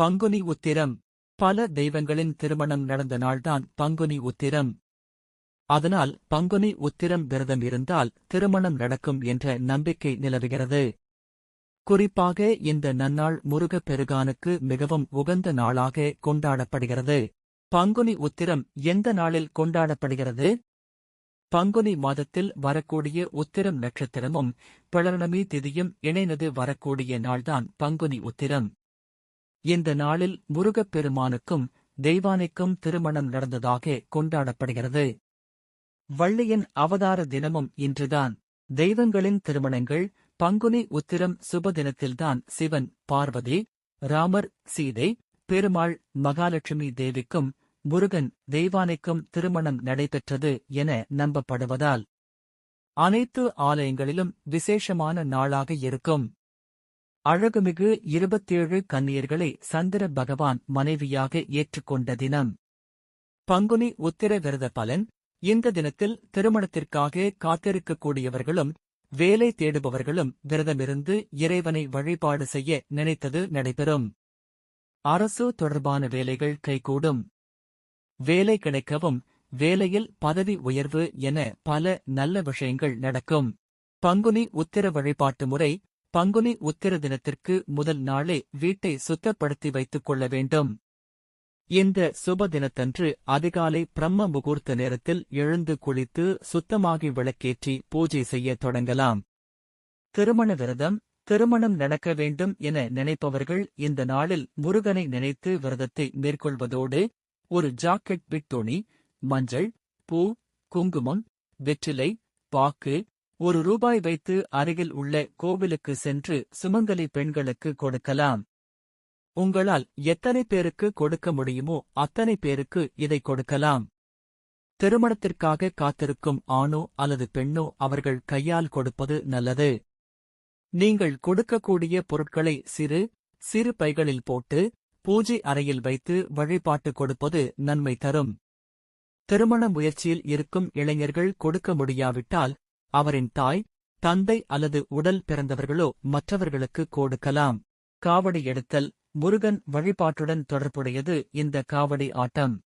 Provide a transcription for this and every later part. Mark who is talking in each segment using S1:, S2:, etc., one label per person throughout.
S1: பங்குனி உத்திரம். பல தெய்வங்களின் திருமணம் நடந்த நாள்தான் பங்குனி உத்திரம். அதனால் பங்குனி உத்திரம் விரதம் இருந்தால் திருமணம் நடக்கும் என்ற நம்பிக்கை நிலவுகிறது. குறிப்பாக இந்த நன்னாள் முருகப் பெருகானுக்கு மிகவும் உகந்த நாளாக கொண்டாடப்படுகிறது. பங்குனி உத்திரம் எந்த நாளில் கொண்டாடப்படுகிறது? பங்குனி மாதத்தில் வரக்கூடிய உத்திரம் நட்சத்திரமும் பிளர்ணமி திதியும் இணைந்தது வரக்கூடிய நாள்தான் பங்குனி உத்திரம். இந்த நாளில் முருகப் பெருமானுக்கும் தெய்வானைக்கும் திருமணம் நடந்ததாக கொண்டாடப்படுகிறது. வள்ளியின் அவதார தினமும் இன்றுதான் தெய்வங்களின் திருமணங்கள் பங்குனி உத்திரம் சுப தினத்தில்தான் சிவன் பார்வதி ராமர் சீதை பெருமாள் மகாலட்சுமி தேவிக்கும் முருகன் தெய்வானைக்கும் திருமணம் நடைபெற்றது என நம்பப்படுவதால் அனைத்து ஆலயங்களிலும் விசேஷமான நாளாக இருக்கும். அழகுமிகு இருபத்தேழு கன்னியர்களை சந்திர பகவான் மனைவியாக ஏற்றுக்கொண்ட தினம். பங்குனி உத்திர விரத பலன் இந்த தினத்தில் திருமணத்திற்காக காத்திருக்கக்கூடியவர்களும் வேலை தேடுபவர்களும் விரதமிருந்து இறைவனை வழிபாடு செய்ய நினைத்தது நடைபெறும். அரசு தொடர்பான வேலைகள் கைகூடும். வேலை கிடைக்கவும் வேலையில் பதவி உயர்வு என பல நல்ல விஷயங்கள் நடக்கும். பங்குனி உத்திர வழிபாட்டு முறை பங்குனி உத்திர தினத்திற்கு முதல் நாளே வீட்டை சுத்தப்படுத்தி வைத்துக் கொள்ள வேண்டும். இந்த சுப தினத்தன்று அதிகாலை பிரம்ம முகூர்த்த நேரத்தில் எழுந்து குளித்து சுத்தமாகி விளக்கேற்றி பூஜை செய்ய தொடங்கலாம். திருமண விரதம் திருமணம் நடக்க வேண்டும் என நினைப்பவர்கள் இந்த நாளில் முருகனை நினைத்து விரதத்தை மேற்கொள்வதோடு ஒரு ஜாக்கெட் பிட் துணி மஞ்சள் பூ குங்குமம் வெற்றிலை பாக்கு ஒரு ரூபாய் வைத்து அருகில் உள்ள கோவிலுக்கு சென்று சுமங்கலி பெண்களுக்கு கொடுக்கலாம். உங்களால் எத்தனை பேருக்கு கொடுக்க முடியுமோ அத்தனை பேருக்கு இதை கொடுக்கலாம். திருமணத்திற்காக காத்திருக்கும் ஆணோ அல்லது பெண்ணோ அவர்கள் கையால் கொடுப்பது நல்லது. நீங்கள் கொடுக்கக்கூடிய பொருட்களை சிறு சிறு பைகளில் போட்டு பூஜை அறையில் வைத்து வழிபாட்டு கொடுப்பது நன்மை தரும். திருமண முயற்சியில் இருக்கும் இளைஞர்கள் கொடுக்க முடியாவிட்டால் அவரின் தாய் தந்தை அல்லது உடல் பிறந்தவர்களோ மற்றவர்களுக்கு கொடுக்கலாம். காவடி எடுத்தல் முருகன் வழிபாட்டுடன் தொடர்புடையது இந்த காவடி ஆட்டம்.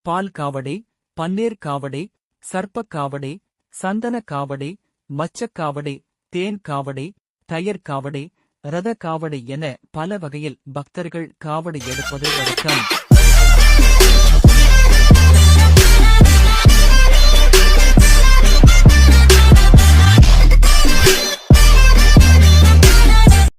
S1: பால் காவடி பன்னீர் காவடி சர்ப்பக் காவடி சந்தன காவடி மச்சக் காவடி தேன் காவடி தயிர் காவடி ரத காவடி என பல வகையில் பக்தர்கள் காவடி எடுப்பது வழக்கம்.